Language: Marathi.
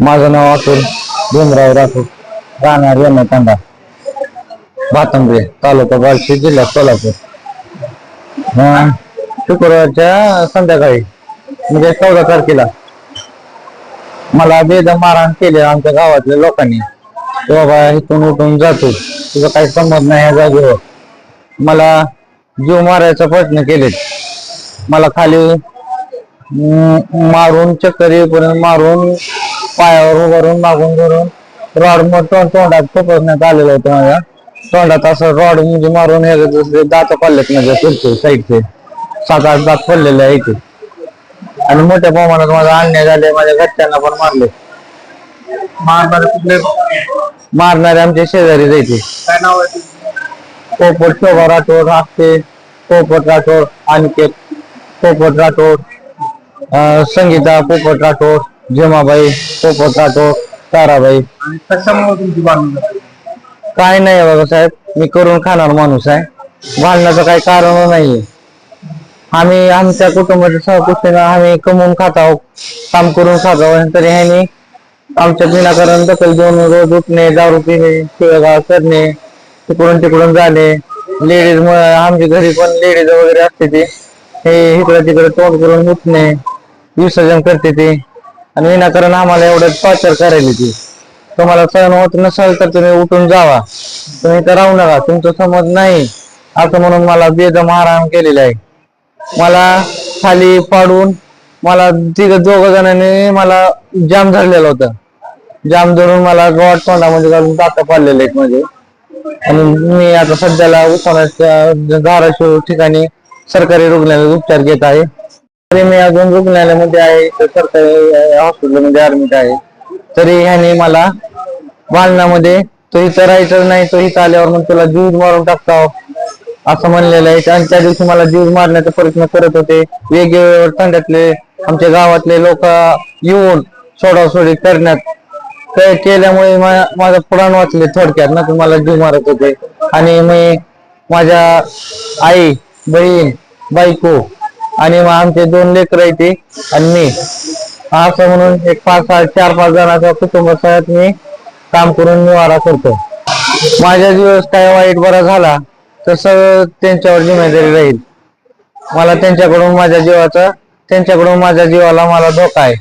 माझं नाव अतुल भीमराव राठोड राहणार येणं तांडा भातंबे तालुका बार्शी जिल्हा सोलापूर. शुक्रवारच्या संध्याकाळी म्हणजे चौदा तारखेला मला बेदम मारहाण केले आमच्या गावातल्या लोकांनी. बाबा इथून उठून जातो. तुझं काही समज नाही या जागेवर. मला जीव मारायचा प्रयत्न केलेत. मला खाली मारून चक्कर येईपर्यंत मारून पायावर उभारून मागून धरून रॉड तोंड तोंडात खोपसण्यात आलेलं होतं माझ्या. तोंडात असं रॉड म्हणजे मारून हे जसं दात पडलेत माझ्या पुढचे साईडचे सात आठ दात पडलेले आहे इथे आणि मोठ्या प्रमाणात माझा अन्याय झाले माझ्या घरच्यांना पण मारले. मारणारे कुठले? मारणारे आमचे शेजारी जायचे काय नाव आहे? पोपट शोभा राठोड हाके पोपट राठोड अनिकेत पोपट राठोड. अं, संगीता पोपट राठोड. जिमाबाई पोपट राठोड ताराबाई. आणि कशामुळे तुमची बांधून झाली? काय नाही बघा साहेब मी करून खाणार माणूस आहे. भांडण्याचं काही कारण नाहीये. आम्ही आमच्या कुटुंबाच्या सहकुशीनं आम्ही कमवून खात आहोत. काम करून खात आहोत. तरी ह्यानी आमच्या विनाकारण दखल देऊन रोज उठणे दारू पिणे शिवेगाळ करणे तिकडून तिकडून जाणे. लेडीज आमच्या घरी पण लेडीज वगैरे असते ते. हे इकडं तिकडे तोंड करून उठणे विसर्जन करते ते. आणि विनाकारण आम्हाला एवढं पाचार करायला ती. तुम्हाला सहन होत नसेल तर तुम्ही उठून जावा. तुम्ही तर राहू नका. तुमचं समज नाही. असं म्हणून मला बेदम आराम केलेला आहे. मला खाली पाडून मला तिघ दोघ जणांनी मला जाम धरलेलं होतं. जाम धरून मला रॉड तोंडामध्ये घालून दाता पाडलेले आहेत म्हणजे आणि मी आता सध्याला उस्मानाच्या धाराशिव ठिकाणी सरकारी रुग्णालयात उपचार घेत आहे. तरी मी अजून रुग्णालयामध्ये आहे सरकारी हॉस्पिटलमध्ये ऍडमिट आहे. तरी ह्याने मला बालनामध्ये तो इथं राहायचं नाही तो इथं आल्यावर मग तुला जीव मारून टाकता असं म्हणलेलं आहे. आणि त्या दिवशी मला जीव मारण्याचा प्रयत्न करत होते. वेगवेगळ्या तंड्यातले आमच्या गावातले लोक येऊन सोडासोडी करण्यात ते केल्यामुळे माझं पुराण वाचले थोडक्यात. ना मला जीव मारत होते. आणि मी माझ्या आई बहीण बायको आणि मग आमचे दोन लेकर ते आणि मी. असं म्हणून एक पाच सहा चार पाच जणांच्या कुटुंबासह मी काम करून निवारा करतो. माझ्या दिवस काय वाईट बरा झाला तसं त्यांच्यावर जिम्मेदारी राहील. मला त्यांच्याकडून माझ्या जीवाचा त्यांच्याकडून माझ्या जीवाला मला धोका आहे.